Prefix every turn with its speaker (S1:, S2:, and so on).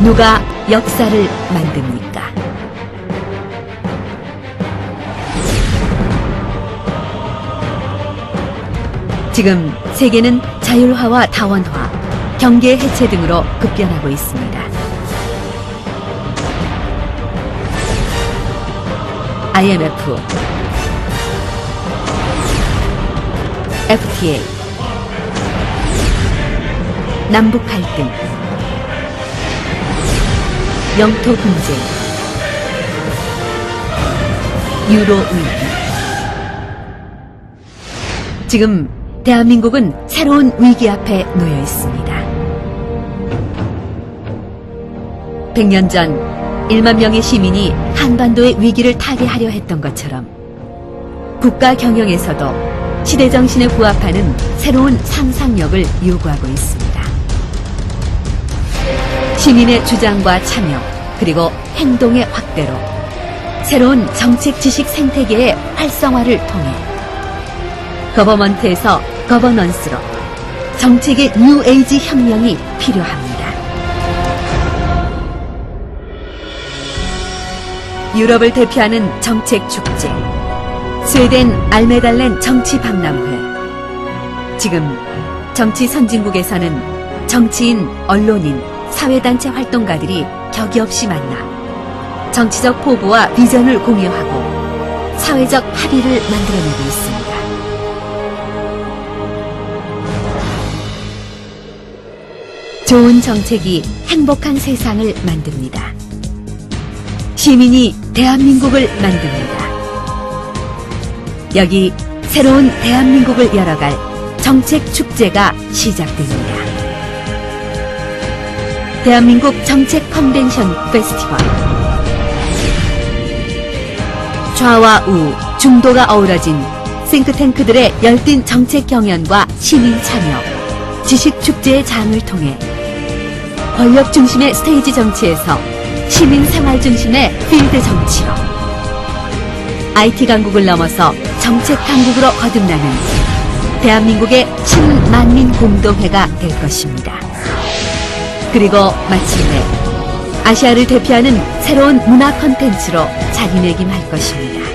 S1: 누가 역사를 만듭니까? 지금 세계는 자율화와 다원화, 경계 해체 등으로 급변하고 있습니다. IMF, FTA, 남북 갈등, 영토 분쟁, 유로 위기. 지금 대한민국은 새로운 위기 앞에 놓여 있습니다. 100년 전 1만 명의 시민이 한반도의 위기를 타개하려 했던 것처럼 국가 경영에서도 시대 정신에 부합하는 새로운 상상력을 요구하고 있습니다. 시민의 주장과 참여 그리고 행동의 확대로 새로운 정책 지식 생태계의 활성화를 통해 거버먼트에서 거버넌스로 정책의 뉴에이지 혁명이 필요합니다. 유럽을 대표하는 정책 축제 스웨덴 알메달렌 정치 박람회 지금 정치 선진국에서는 정치인, 언론인, 사회단체 활동가들이 격이 없이 만나 정치적 포부와 비전을 공유하고 사회적 합의를 만들어내고 있습니다. 좋은 정책이 행복한 세상을 만듭니다. 시민이 대한민국을 만듭니다. 여기 새로운 대한민국을 열어갈 정책 축제가 시작됩니다. 대한민국 정책 컨벤션 페스티벌. 좌와 우, 중도가 어우러진 싱크탱크들의 열띤 정책 경연과 시민 참여, 지식 축제의 장을 통해 권력 중심의 스테이지 정치에서 시민 생활 중심의 필드 정치로 IT 강국을 넘어서 정책 강국으로 거듭나는 대한민국의 친만민 공동회가 될 것입니다. 그리고 마침내 아시아를 대표하는 새로운 문화 콘텐츠로 자리매김할 것입니다.